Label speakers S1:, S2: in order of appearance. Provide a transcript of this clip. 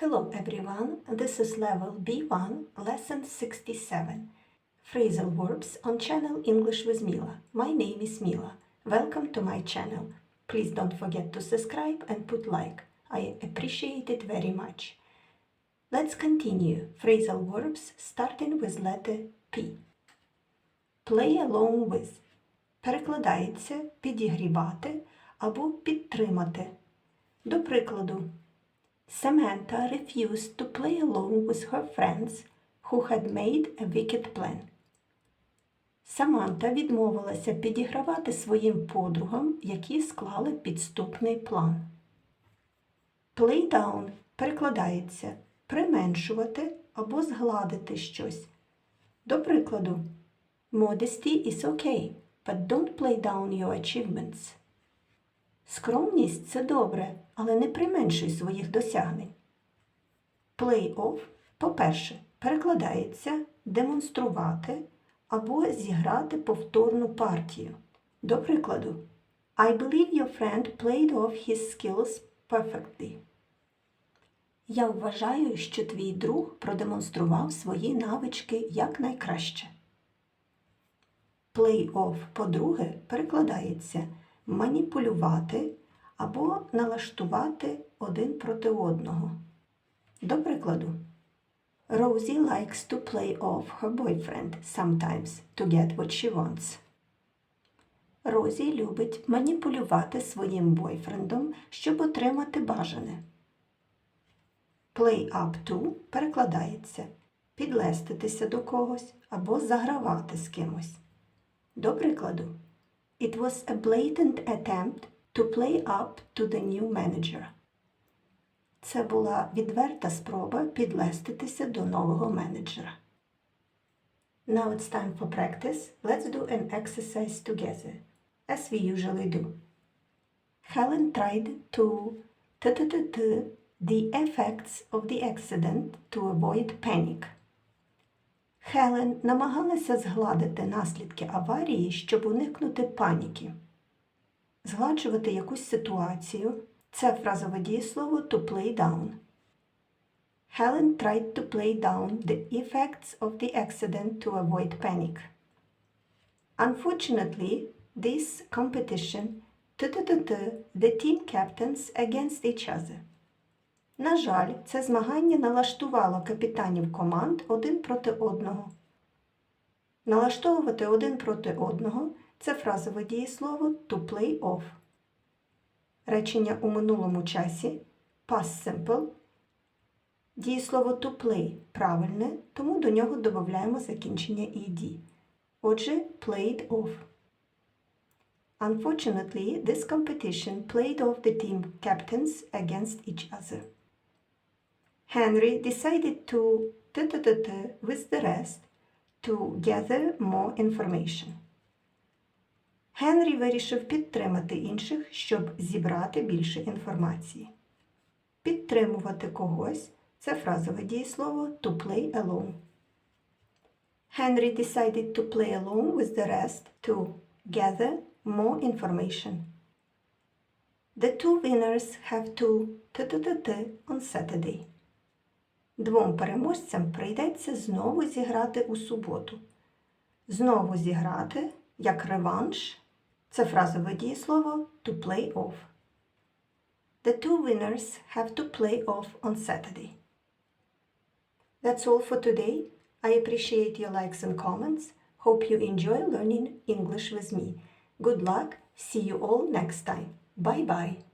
S1: Hello everyone, this is level B1, lesson 67. Phrasal verbs on channel English with Mila. My name is Mila. Welcome to my channel. Please don't forget to subscribe and put like. I appreciate it very much. Let's continue. Phrasal verbs starting with letter P. Play along with. Перекладається підігрівати або підтримати. До прикладу, Samantha refused to play along with her friends who had made a wicked plan. Саманта відмовилася підігравати своїм подругам, які склали підступний план. Play down перекладається применшувати або згладити щось. До прикладу, Modesty is okay, but don't play down your achievements. Скромність це добре, але не применшуй своїх досягнень. Play-off, по-перше, перекладається демонструвати або зіграти повторну партію. До прикладу, I believe your friend played off his skills perfectly. Я вважаю, що твій друг продемонстрував свої навички якнайкраще. Play-off, по-друге, перекладається маніпулювати або налаштувати один проти одного. До прикладу, Rosie likes to play off her boyfriend sometimes to get what she wants. Розі любить маніпулювати своїм бойфрендом, щоб отримати бажане. Play up to перекладається підлеститися до когось або загравати з кимось. До прикладу, It was a blatant attempt to play up to the new manager. Це була відверта спроба підлеститися до нового менеджера. Now it's time for practice. Let's do an exercise together, as we usually do. Helen tried to t-t-t-t the effects of the accident to avoid panic. Хелен намагалася згладити наслідки аварії, щоб уникнути паніки. Згладжувати якусь ситуацію це фразове дієслово to play down. Helen tried to play down the effects of the accident to avoid panic. Unfortunately, this competition the team captains against each other. На жаль, це змагання налаштувало капітанів команд один проти одного. Налаштовувати один проти одного це фразове дієслово to play off. Речення у минулому часі past simple. Дієслово to play правильне, тому до нього додаємо закінчення ed. Отже, played off. Unfortunately, this competition played off the team captains against each other. Henry decided to with the rest to gather more information. Генрі вирішив підтримати інших, щоб зібрати більше інформації. Підтримувати когось це фразове дієслово to play alone. Henry decided to play alone with the rest to gather more information. The two winners have to on Saturday. Двом переможцям прийдеться знову зіграти у суботу. Знову зіграти як реванш це фразове дієслово to play off. The two winners have to play off on Saturday. That's all for today. I appreciate your likes and comments. Hope you enjoy learning English with me. Good luck. See you all next time. Bye bye.